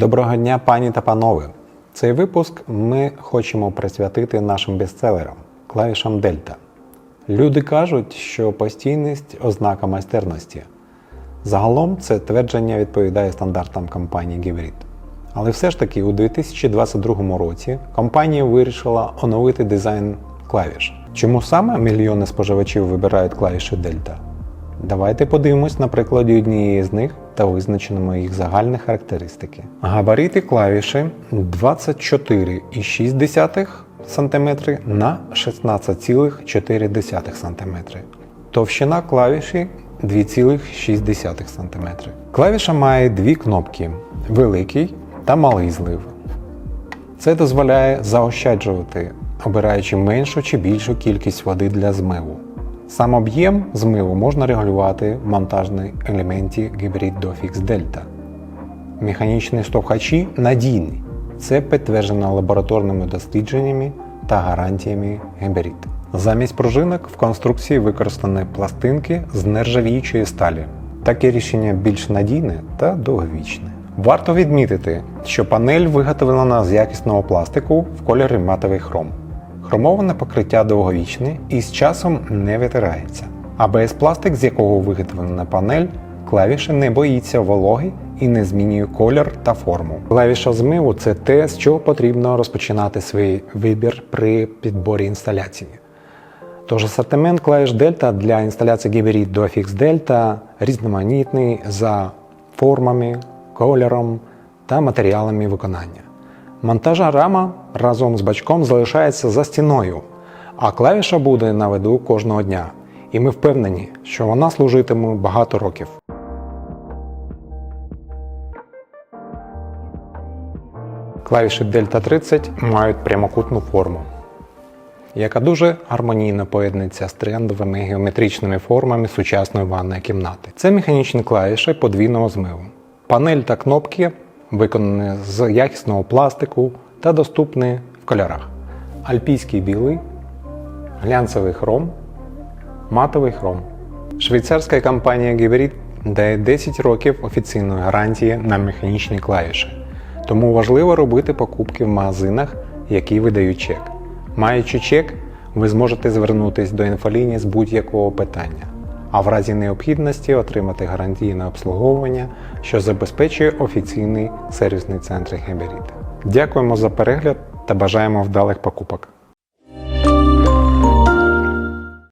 Доброго дня, пані та панове! Цей випуск ми хочемо присвятити нашим бестселерам клавішам Дельта. Люди кажуть, що постійність ознака майстерності. Загалом це твердження відповідає стандартам компанії Гібрид. Але все ж таки у 2022 році компанія вирішила оновити дизайн клавіш. Чому саме мільйони споживачів вибирають клавіші Дельта? Давайте подивимось на прикладі однієї з них та визначимо їх загальні характеристики. Габарити клавіші 24,6 см на 16,4 см. Товщина клавіші 2,6 см. Клавіша має дві кнопки великий та малий злив. Це дозволяє заощаджувати, обираючи меншу чи більшу кількість води для змиву. Сам об'єм змиву можна регулювати в монтажній елементі Hybrid Dofix Delta. Механічні штовхачі надійні. Це підтверджено лабораторними дослідженнями та гарантіями Hybrid. Замість пружинок в конструкції використані пластинки з нержавіючої сталі. Таке рішення більш надійне та довговічне. Варто відмітити, що панель виготовлена з якісного пластику в кольорі матовий хром. Хромоване покриття довговічне і з часом не витирається. АБС пластик, з якого виготовлена панель, клавіша не боїться вологи і не змінює колір та форму. Клавіша змиву це те, з чого потрібно розпочинати свій вибір при підборі інсталяції. Тож асортимент клавіш Delta для інсталяції Hybrid до Fix Delta різноманітний за формами, кольором та матеріалами виконання. Монтажна рама разом з бачком залишається за стіною, а клавіша буде на виду кожного дня. І ми впевнені, що вона служитиме багато років. Клавіші Delta 30 мають прямокутну форму, яка дуже гармонійно поєднується з трендовими геометричними формами сучасної ванної кімнати. Це механічні клавіші подвійного змиву. Панель та кнопки виконані з якісного пластику та доступні в кольорах: альпійський білий, глянцевий хром, матовий хром. Швейцарська компанія Gibrid дає 10 років офіційної гарантії на механічні клавіші. Тому важливо робити покупки в магазинах, які видають чек. Маючи чек, ви зможете звернутися до інфолінії з будь-якого питання, а в разі необхідності отримати гарантійне обслуговування, що забезпечує офіційний сервісний центр Геберіт. Дякуємо за перегляд та бажаємо вдалих покупок.